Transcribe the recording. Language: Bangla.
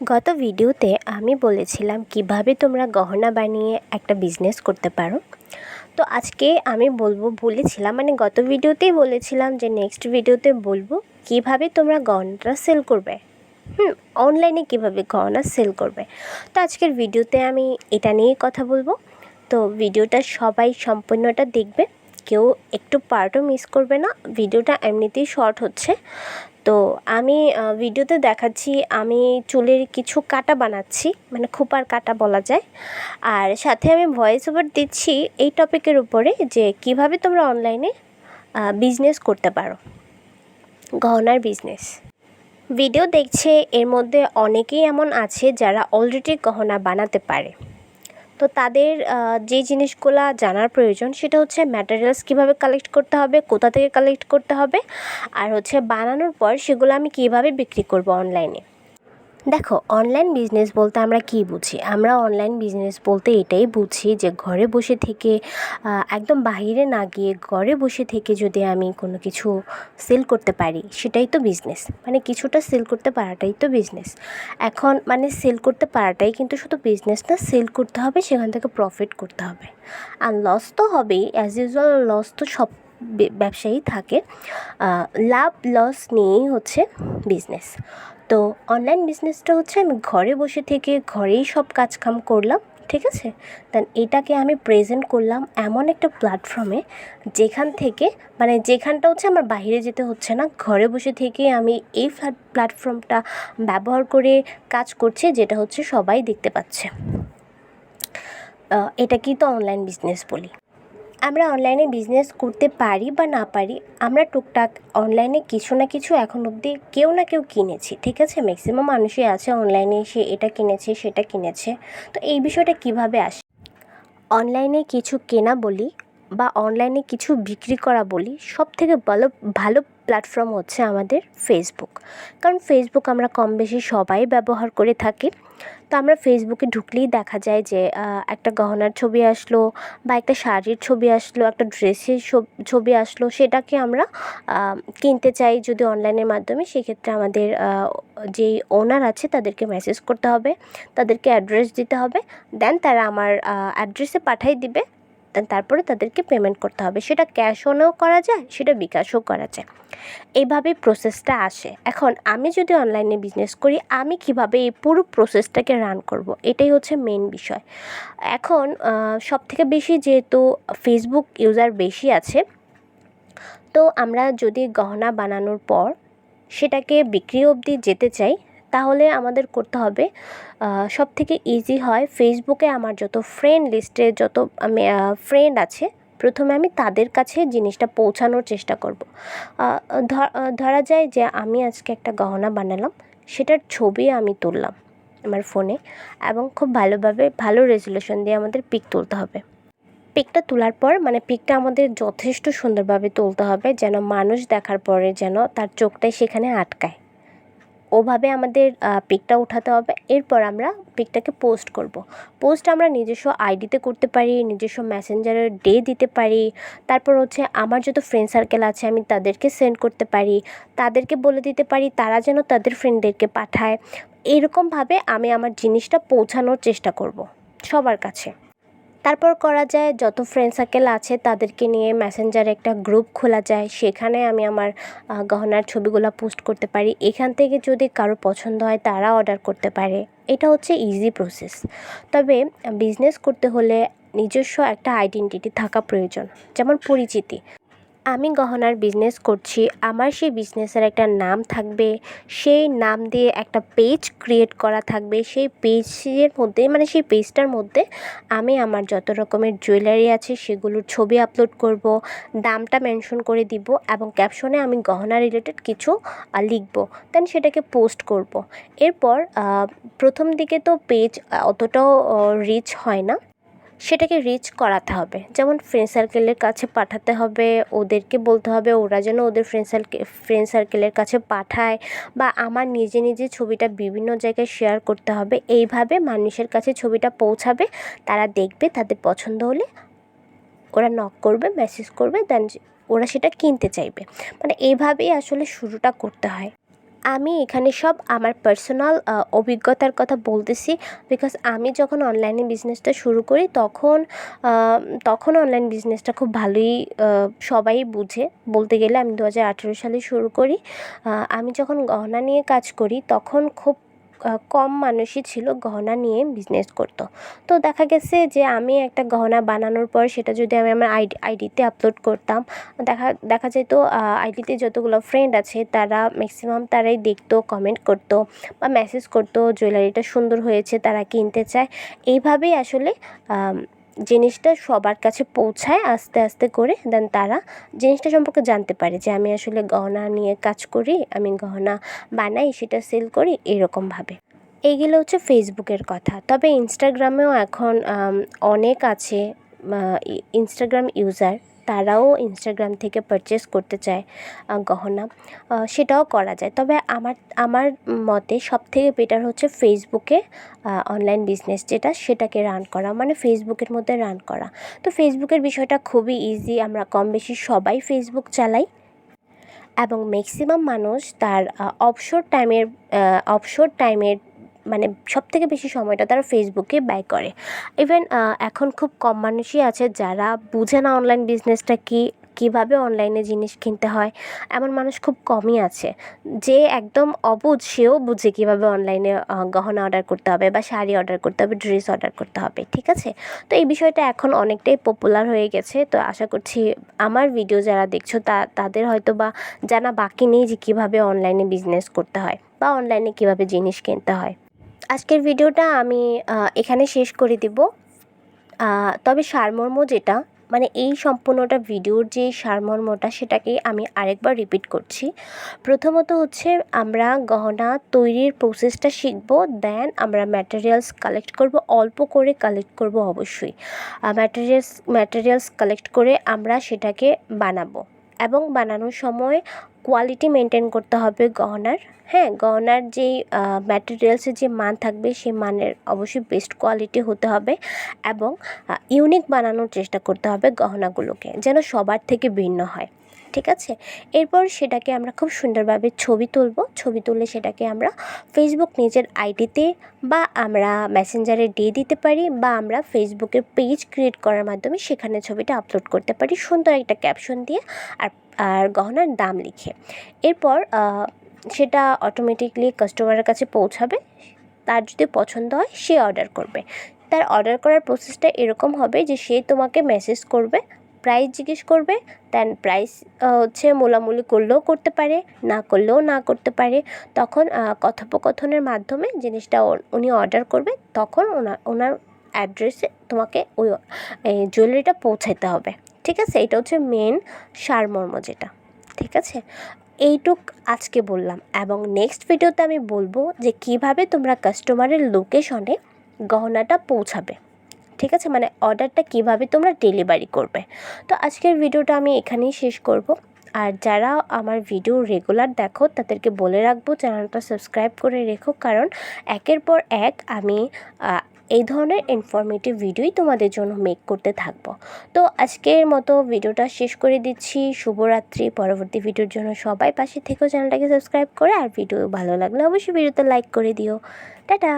গত ভিডিওতে আমি বলেছিলাম কীভাবে তোমরা গহনা বানিয়ে একটা বিজনেস করতে পারো। তো আজকে আমি বলব, বলেছিলাম মানে গত ভিডিওতেই বলেছিলাম যে নেক্সট ভিডিওতে বলব কীভাবে তোমরা গহনাটা সেল করবে। হুম অনলাইনে কীভাবে গহনা সেল করবে। তো আজকের ভিডিওতে আমি এটা নিয়েই কথা বলব। তো ভিডিওটা সবাই সম্পূর্ণটা দেখবে। কেউ একটু পার্টও মিস করবে না। ভিডিওটা এমনিতেই শর্ট হচ্ছে। তো আমি ভিডিওতে দেখাচ্ছি, আমি চুলের কিছু কাটা বানাচ্ছি মানে খোপার কাটা বলা যায়। আর সাথে আমি ভয়েস ওভার দিচ্ছি এই টপিকের উপরে যে কীভাবে তোমরা অনলাইনে বিজনেস করতে পারো। গহনার বিজনেস ভিডিও দেখছে, এর মধ্যে অনেকেই এমন আছে যারা অলরেডি গহনা বানাতে পারে। তো তাদের যে জিনিসগুলো জানার প্রয়োজন সেটা হচ্ছে ম্যাটেরিয়ালস কীভাবে কালেক্ট করতে হবে, কোথা থেকে কালেক্ট করতে হবে, আর হচ্ছে বানানোর পর সেগুলো আমি কীভাবে বিক্রি করব অনলাইনে দেখো অনলাইন বিজনেস বলতে আমরা কী বুঝি? আমরা অনলাইন বিজনেস বলতে এটাই বুঝি যে ঘরে বসে থেকে একদম বাহিরে না গিয়ে ঘরে বসে থেকে যদি আমি কোনো কিছু সেল করতে পারি, সেটাই তো বিজনেস মানে কিছুটা সেল করতে পারাটাই তো বিজনেস এখন মানে সেল করতে পারাটাই কিন্তু শুধু বিজনেস না সেল করতে হবে, সেখান থেকে প্রফিট করতে হবে। আর লস তো হবেই অ্যাজ ইউজুয়াল লস তো সব ব্যবসায়ী থাকে। লাভ লস নিয়েই হচ্ছে বিজনেস তো অনলাইন বিজনেসটা হচ্ছে আমি ঘরে বসে থেকে ঘরেই সব কাজকাম করলাম, ঠিক আছে? দেন এটাকে আমি প্রেজেন্ট করলাম এমন একটা প্ল্যাটফর্মে যেখান থেকে মানে যেখানটা হচ্ছে আমার বাইরে যেতে হচ্ছে না, ঘরে বসে থেকে আমি এই প্ল্যাটফর্মটা ব্যবহার করে কাজ করছি যেটা হচ্ছে সবাই দেখতে পাচ্ছে। এটাকেই তো অনলাইন বিজনেস বলি? আমরা অনলাইনে বিজনেস করতে পারি বা না পারি, আমরা টুকটাক অনলাইনে কিছু না কিছু এখন অবধি কেউ না কেউ কিনেছি, ঠিক আছে? ম্যাক্সিমাম মানুষই আছে অনলাইনে সে এটা কিনেছে, সেটা কিনেছে। তো এই বিষয়টা কীভাবে আসে? অনলাইনে কিছু কেনা বলি বা অনলাইনে কিছু বিক্রি করা বলি সব থেকে ভালো ভালো প্ল্যাটফর্ম হচ্ছে আমাদের ফেসবুক কারণ ফেসবুক আমরা কম বেশি সবাই ব্যবহার করে থাকি। তো আমরা ফেসবুকে ঢুকলেই দেখা যায় যে একটা গহনার ছবি আসলো বা একটা শাড়ির ছবি আসলো, একটা ড্রেসের ছবি আসলো, সেটাকে আমরা কিনতে চাই যদি অনলাইনের মাধ্যমে, সেক্ষেত্রে আমাদের যেই ওনার আছে তাদেরকে মেসেজ করতে হবে, তাদেরকে অ্যাড্রেস দিতে হবে দেন তারা আমার অ্যাড্রেসে পাঠাই দিবে। তারপরে তাদেরকে পেমেন্ট করতে হবে। সেটা ক্যাশ অনেও করা যায়, সেটা বিকাশও করা যায়। এইভাবে প্রসেসটা আসে। এখন আমি যদি অনলাইনে বিজনেস করি, আমি কীভাবে এই পুরো প্রসেসটাকে রান করব? এটাই হচ্ছে মেন বিষয়। এখন সব থেকে বেশি যেহেতু ফেসবুক ইউজার বেশি আছে, তো আমরা যদি গহনা বানানোর পর সেটাকে বিক্রি অবধি যেতে চাই তাহলে আমাদের করতে হবে। সব থেকে ইজি হয় ফেসবুকে আমার যত ফ্রেন্ড লিস্টে যত আমি ফ্রেন্ড আছে, প্রথমে আমি তাদের কাছে জিনিসটা পৌঁছানোর চেষ্টা করব। ধরা যায় যে আমি আজকে একটা গহনা বানালাম, সেটার ছবি আমি তুললাম আমার ফোনে এবং খুব ভালোভাবে ভালো রেজুলেশন দিয়ে আমাদের পিক তুলতে হবে। পিকটা তোলার পর মানে পিকটা আমাদের যথেষ্ট সুন্দরভাবে তুলতে হবে, যেন মানুষ দেখার পরে যেন তার চোখটাই সেখানে আটকায়। ওভাবে আমাদের পিকটা উঠাতে হবে। এরপর আমরা পিকটাকে পোস্ট করব। পোস্ট আমরা নিজস্ব আইডিতে করতে পারি, নিজস্ব মেসেঞ্জারের ডে দিতে পারি। তারপর হচ্ছে আমার যত ফ্রেন্ড সার্কেল আছে, আমি তাদেরকে সেন্ড করতে পারি। তাদেরকে বলে দিতে পারি, তারা যেন তাদের ফ্রেন্ডদেরকে পাঠায়। এরকমভাবে আমি আমার জিনিসটা পৌঁছানোর চেষ্টা করব সবার কাছে। তারপর করা যায়, যত ফ্রেন্ড সার্কেল আছে তাদেরকে নিয়ে মেসেঞ্জারে একটা গ্রুপ খোলা যায়। সেখানে আমি আমার গহনার ছবিগুলো পোস্ট করতে পারি। এখান থেকে যদি কারও পছন্দ হয় তারা অর্ডার করতে পারে। এটা হচ্ছে ইজি প্রসেস তবে বিজনেস করতে হলে নিজস্ব একটা আইডেন্টিটি থাকা প্রয়োজন। যেমন পরিচিতি। আমি গহনার বিজনেস করছি, আমার সেই বিজনেসের একটা নাম থাকবে, সেই নাম দিয়ে একটা পেজ ক্রিয়েট করা থাকবে, সেই পেজের মধ্যে মানে সেই পেজটার মধ্যে আমি আমার যত রকমের জুয়েলারি আছে সেগুলোর ছবি আপলোড করব, দামটা মেনশন করে দিব এবং ক্যাপশনে আমি গহনা রিলেটেড কিছু লিখব। দেন সেটাকে পোস্ট করব। এরপর প্রথম দিকে তো পেজ অতটাও রিচ হয় না। সেটাকে রিচ করাতে হবে। যেমন ফ্রেন্ড সার্কেলের কাছে পাঠাতে হবে, ওদেরকে বলতে হবে, ওরা যেন ওদের ফ্রেন্ড সার্কেল ফ্রেন্ড সার্কেলের কাছে পাঠায় বা আমার নিজে নিজে ছবিটা বিভিন্ন জায়গায় শেয়ার করতে হবে। এইভাবে মানুষের কাছে ছবিটা পৌঁছাবে, তারা দেখবে, তাদের পছন্দ হলে ওরা নক করবে মেসেজ করবে দেন ওরা সেটা কিনতে চাইবে। মানে এইভাবেই আসলে শুরুটা করতে হয়। আমি এখানে সব আমার পার্সোনাল অভিজ্ঞতার কথা বলতেছি বিকজ আমি যখন অনলাইনে বিজনেসটা শুরু করি তখন তখন অনলাইন বিজনেসটা খুব ভালোই সবাই বুঝে। বলতে গেলে আমি দু হাজার আঠেরো সালে শুরু করি। আমি যখন গহনা নিয়ে কাজ করি তখন খুব কম মানুষই ছিল গহনা নিয়ে বিজনেস করত। তো দেখা গেছে যে আমি একটা গহনা বানানোর পর সেটা যদি আমি আমার আইডি আইডিতে আপলোড করতাম, দেখা দেখা যেত আইডিতে যতগুলো ফ্রেন্ড আছে তারা ম্যাক্সিমাম তারাই দেখতো কমেন্ট করতো বা মেসেজ করতো জুয়েলারিটা সুন্দর হয়েছে, তারা কিনতে চায়। এইভাবেই আসলে জিনিসটা সবার কাছে পৌঁছায় আস্তে আস্তে করে দেন তারা জিনিসটা সম্পর্কে জানতে পারে যে আমি আসলে গহনা নিয়ে কাজ করি, আমি গহনা বানাই, সেটা সেল করি এরকমভাবে এইগুলো হচ্ছে ফেসবুকের কথা। তবে ইনস্টাগ্রামেও এখন অনেক আছে ইনস্টাগ্রাম ইউজার তারাও ইনস্টাগ্রাম থেকে পারচেস করতে চায় গহনা। সেটাও করা যায়। তবে আমার আমার মতে সবথেকে বেটার হচ্ছে ফেসবুকে অনলাইন বিজনেস যেটা, সেটাকে রান করা। মানে ফেসবুকের মধ্যে রান করা। তো ফেসবুকের বিষয়টা খুবই ইজি আমরা কম বেশি সবাই ফেসবুক চালাই। এবং ম্যাক্সিমাম মানুষ তার অবসর টাইমের অবসর টাইমের মানে সব থেকে বেশি সময়টা তারা ফেসবুকে ব্যয় করে। ইভেন এখন খুব কম মানুষই আছে যারা বুঝে না অনলাইন বিজনেসটা কী, কীভাবে অনলাইনে জিনিস কিনতে হয়। এমন মানুষ খুব কমই আছে। যে একদম অবুঝ সেও বুঝে কীভাবে অনলাইনে গহনা অর্ডার করতে হবে বা শাড়ি অর্ডার করতে হবে ড্রেস অর্ডার করতে হবে, ঠিক আছে? তো এই বিষয়টা এখন অনেকটাই পপুলার হয়ে গেছে। তো আশা করছি আমার ভিডিও যারা দেখছ তা, তাদের হয়তো বা জানা বাকি নেই যে কীভাবে অনলাইনে বিজনেস করতে হয় বা অনলাইনে কীভাবে জিনিস কিনতে হয়। আজকের ভিডিওটা আমি এখানে শেষ করে দিব। তবে সারমর্ম যেটা মানে এই সম্পূর্ণটা ভিডিওর যে সারমর্মটা সেটাকে আমি আরেকবার রিপিট করছি। প্রথমত হচ্ছে আমরা গহনা তৈরির প্রসেসটা শিখব দেন আমরা ম্যাটেরিয়ালস কালেক্ট করব, অল্প করে কালেক্ট করব অবশ্যই। ম্যাটেরিয়ালস ম্যাটেরিয়ালস কালেক্ট করে আমরা সেটাকে বানাবো। এবং বানানোর সময় কোয়ালিটি মেনটেন করতে হবে গহনার। হ্যাঁ গহনার যেই ম্যাটেরিয়ালসের যে মান থাকবে সেই মানের অবশ্যই বেস্ট কোয়ালিটি হতে হবে এবং ইউনিক বানানোর চেষ্টা করতে হবে গহনাগুলোকে, যেন সবার থেকে ভিন্ন হয়। ঠিক আছে? এরপর সেটাকে আমরা খুব সুন্দরভাবে ছবি তুলব। ছবি তুলে সেটাকে আমরা ফেসবুক নিজের আইডিতে বা আমরা মেসেঞ্জারে দিয়ে দিতে পারি বা আমরা ফেসবুকের পেজ ক্রিয়েট করার মাধ্যমে সেখানে ছবিটা আপলোড করতে পারি সুন্দর একটা ক্যাপশন দিয়ে আর আর গহনার দাম লিখে। এরপর সেটা অটোমেটিকলি কাস্টমারের কাছে পৌঁছাবে। তার যদি পছন্দ হয় সে অর্ডার করবে। তার অর্ডার করার প্রসেসটা এরকম হবে যে সে তোমাকে মেসেজ করবে প্রাইস জিজ্ঞেস করবে দেন প্রাইস হচ্ছে মোলামুলি করলেও করতে পারে, না করলেও না করতে পারে। তখন কথোপকথনের মাধ্যমে জিনিসটা উনি অর্ডার করবে, তখন ওনার ওনার অ্যাড্রেসে তোমাকে ওই জুয়েলারিটা পৌঁছাতে হবে। ঠিক আছে? এটা হচ্ছে মেন সারমর্ম যেটা। ঠিক আছে? এইটুক আজকে বললাম। এবং নেক্সট ভিডিওতে আমি বলব যে কীভাবে তোমরা কাস্টমারের লোকেশনে গহনাটা পৌঁছাবে। ঠিক আছে? মানে অর্ডারটা কীভাবে তোমরা ডেলিভারি করবে? তো আজকের ভিডিওটা আমি এখানেই শেষ করব। আর যারা আমার ভিডিও রেগুলার দেখো, তাদেরকে বলে রাখব, চ্যানেলটা সাবস্ক্রাইব করে রেখো। কারণ একের পর এক আমি এই ধরনের ইনফরমেটিভ ভিডিওই তোমাদের জন্য মেক করতে থাকব। তো আজকের মতো ভিডিওটা শেষ করে দিচ্ছি। শুভরাত্রি। পরবর্তী ভিডিওর জন্য সবাই পাশে থেকেও চ্যানেলটাকে সাবস্ক্রাইব করে। আর ভিডিও ভালো লাগলে অবশ্যই ভিডিওতে লাইক করে দিও। টাটা!